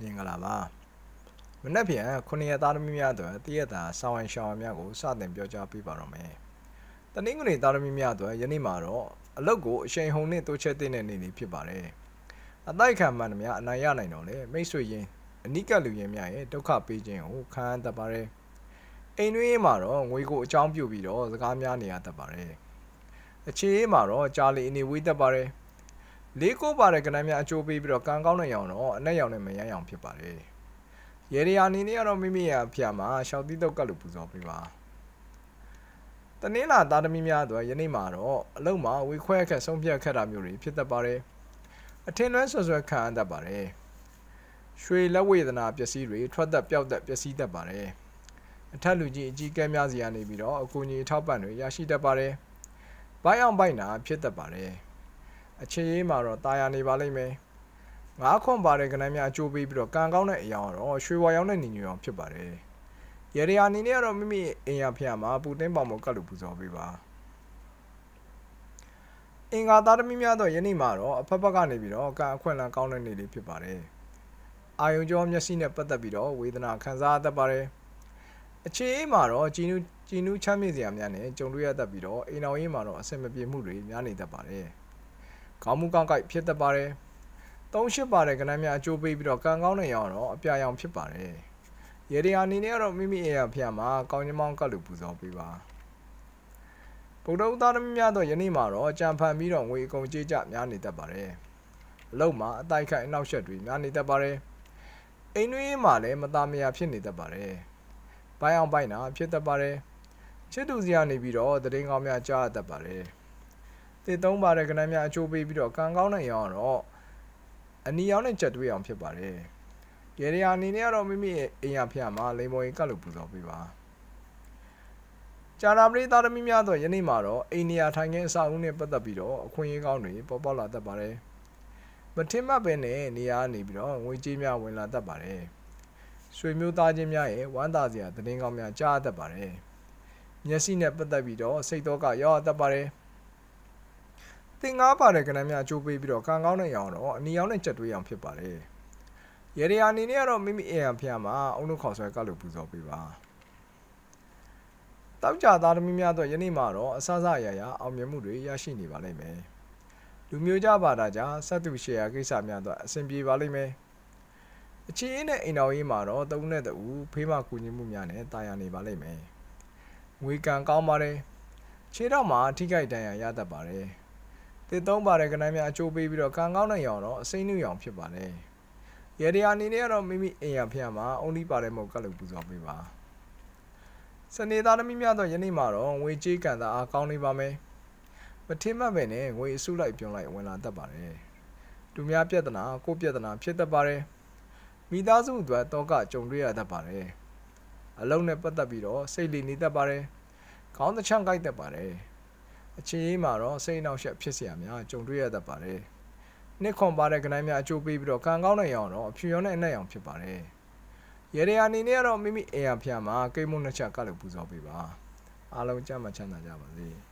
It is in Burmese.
မြင်ကြလာပါမနေ့ပြန်9ရက်သားသမီးများအတွက်တရက်တာဆောင်းဝိုင်းရှောင်းဝိုင်းများကိုစတင်ပြောကြားပေးပါတော့မယ်တနင်္ဂနွေသားသမီးများအတွက်ယနေ့မှာတော့အလုတ်ကိုအရှိန်ဟုန်နဲ့တိုးချက်တဲ့နေ့လေးဖြစ်ပါတယ်အတိုက်ခံမှန်သမျှအနိုင်ရနိုင်တော့လေမိတ်ဆွေရင်အနိကလူရင်များရဲ့ဒုက္ခပေးခြင်းကိုခံရတတ်ပါတယ်အိမ်တွင်းမှာတော့ငွေကိုအကြောင်းပြုပြီးတော့စကားများနေရတတ်ပါတယ်အခြေအေးမှာတော့ကြာလီအနေဝေးတတ်ပါတယ် လေးကိုပါတဲ့ကဏ္ဍများအကျိုးပေးပြီးတော့ကံကောင်းတဲ့ရောင်တော့အနက်ရောင်နဲ့မရမ်းရောင်ဖြစ်ပါတယ်ရေဒီယာအနေနဲ့ကတော့မိမိရဲ့အဖျာမှာရှောက်တိတုတ်ကတ်လို့ပူဇော်ပေးပါတနင်္လာသားသမီးများအတွက်ယနေ့မှာတော့အလုံးမှာဝေခွဲခက်ဆုံးဖြတ်ခက်တာမျိုးတွေဖြစ်တတ်ပါတယ်အထင်လွဲဆွဆွဲခံရတတ်ပါတယ်ရွှေလက်ဝေဒနာပျက်စီးတွေထွက်သက်ပျောက်သက်ပျက်စီးတတ်ပါတယ်အထက်လူကြီးအကြီးကဲများစီကနေပြီးတော့အကူအညီအထောက်ပံ့တွေရရှိတတ်ပါတယ်ဘိုင်းအောင်ဘိုင်းနာဖြစ်တတ်ပါတယ် အခြေရေးမှာတော့တာယာနေပါလိမ့်မယ်ငါးခွန်ပါတဲ့ကဏ္ဍများအကျိုးပေးပြီးတော့ကံကောင်းတဲ့အရာကတော့ရွှေဝါရောင်းတဲ့ညီညွတ်အောင်ဖြစ်ပါတယ်ရေဒီယာအနေနဲ့ကတော့မိမိအိမ်ရဖျားမှာပူတင်းပေါင်မကတ်လို့ပူဇော်ပေးပါအင်္ဂါသားသမီးများတော့ယနေ့မှာတော့အဖက်ဖက်ကနေပြီးတော့ကံအခွင့်အလမ်းကောင်းတဲ့နေ့လေးဖြစ်ပါတယ်အာယုံကြောမျက်စိနဲ့ပတ်သက်ပြီးတော့ဝေဒနာခံစားရတတ်ပါတယ်အခြေအေးမှာတော့ជីနူးជីနူးချမ်းမြေ့စရာများနဲ့ကြုံတွေ့ရတတ်ပြီးတော့အိမ်တော်ရေးမှာတော့အဆင်မပြေမှုတွေများနေတတ်ပါတယ် ခေါင်းမူကောင်းကိုက်ဖြစ်တတ်ပါတယ်သုံးရှစ်ပါတဲ့ကဏ္ဍများအကျိုးပေးပြီးတော့ကံကောင်းတဲ့ရောင်တော့အပြာရောင်ဖြစ်ပါတယ်ရေဒီယာအနေနဲ့ကတော့မိမိအိမ်ရဖျားမှာကောင်းချမောင်းကတ်လို့ပူဇော်ပေးပါဗုဒ္ဓဥသားသမီးများတော့ယနေ့မှာတော့ကြံဖန်ပြီးတော့ငွေအကုန်ကြေးကြများနေတတ်ပါတယ်အလုံးမှာအတိုက်ခိုက်အနောက်ရှက်တွေများနေတတ်ပါတယ်အိမ်တွင်းမှာလည်းမသားမယာဖြစ်နေတတ်ပါတယ်ဘိုင်းအောင်ဘိုင်းနာဖြစ်တတ်ပါတယ်ချစ်သူစီကနေပြီးတော့တရင်ကောင်းများကြားရတတ်ပါတယ် တေသုံးပါတဲ့ကဏ္ဍများအကျိုးပေးပြီးတော့ကံကောင်းတဲ့ရောင်တော့အနီရောင်နဲ့ချက်တွေးအောင်ဖြစ်ပါတယ်ရေဒီယာအနေနဲ့ကတော့မိမိရဲ့အိမ်ရဖျားမှာလိန်မော်ရင်ကတ်လို့ပူဇော်ပေးပါကြာနာပရိသတ်သမီးများတော့ယနေ့မှာတော့အိန္ဒိယထိုင်ခင်းအစာအုပ်နဲ့ပတ်သက်ပြီးတော့အခွင့်အရေးကောင်းတွေပေါ်ပေါက်လာတတ်ပါတယ်မထင်မှတ်ပဲနဲ့နေရာနေပြီးတော့ငွေကြေးများဝင်လာတတ်ပါတယ်ဆွေမျိုးသားချင်းများရဲ့ဝမ်းသာစရာသတင်းကောင်းများကြားတတ်ပါတယ်မျက်စိနဲ့ပတ်သက်ပြီးတော့စိတ်တော့ကရောက်တတ်ပါတယ် သင်္ကားပါတဲ့ကဏ္ဍများအကျိုးပေးပြီးတော့ကံကောင်းတဲ့ရောင်တော့အနီရောင်နဲ့ချက်တွေးအောင်ဖြစ်ပါတယ်ရေဒီယာအနေနဲ့ကတော့မိမိအိမ်အဖျားမှာအုံနှုတ်ခေါ်ဆွဲကလို့ပူဇော်ပေးပါတောက်ကြသားသမီးများတော့ယနေ့မှာတော့အဆအဆအရာရာအောင်မြင်မှုတွေရရှိနေပါလိမ့်မယ်လူမျိုးကြပါတာကြောင့်စက်သူရှယ်ယာကိစ္စများတော့အဆင်ပြေပါလိမ့်မယ်အချင်းအင်းနဲ့အိမ်တော်ရေးမှာတော့သုံးနဲ့တူဖေးမကူညီမှုများနဲ့တာယာနေပါလိမ့်မယ်ငွေကံကောင်းပါတယ်ခြေတော့မှာထိခိုက်ဒဏ်ရာရတတ်ပါတယ် တစ်သုံးပါတဲ့ကဏ္ဍများအကျိုးပေးပြီးတော့ကံကောင်းတဲ့ရောင်တော့အစိမ့်နှူရောင်ဖြစ်ပါတယ်ရေဒီယာအနေနဲ့ကတော့မိမိအိမ်ရဖျက်မှာအုံးဒီပါတဲ့မုတ်ကလို့ပူဇော်ပေးပါစနေသားသမီးများတော့ယနေ့မှာတော့ငွေကြေးကံတာအားကောင်းနေပါမယ်မထင်မှတ်ပဲနဲ့ငွေအစုလိုက်ပြုံးလိုက်ဝင်လာတတ်ပါတယ်သူများပြဿနာကိုပြဿနာဖြစ်တတ်ပါတယ်မိသားစုအတွက်တော့ကကြုံတွေ့ရတတ်ပါတယ်အလုံးနဲ့ပတ်သက်ပြီးတော့စိတ်လီနေတတ်ပါတယ်ခေါင်းတစ်ချမ်းကိုက်တတ်ပါတယ် အချင်းရေးမှာတော့စိတ်အနှောက်အယှက်ဖြစ်စရာများကြုံတွေ့ရတတ်ပါတယ်နှစ်ခွန်ပါတဲ့ကနိုင်းများအကျိုးပေးပြီးတော့ကံကောင်းတဲ့ရောင်တော့အဖြူရောင်နဲ့အနက်ရောင်ဖြစ်ပါတယ်ရေရာအနေနဲ့ကတော့မိမိအိမ်ရဖျားမှာကိမုန်းနှစ်ချက်ကလည်းပူဇော်ပေးပါအားလုံးကြမ်းမှချမ်းသာကြပါစေ။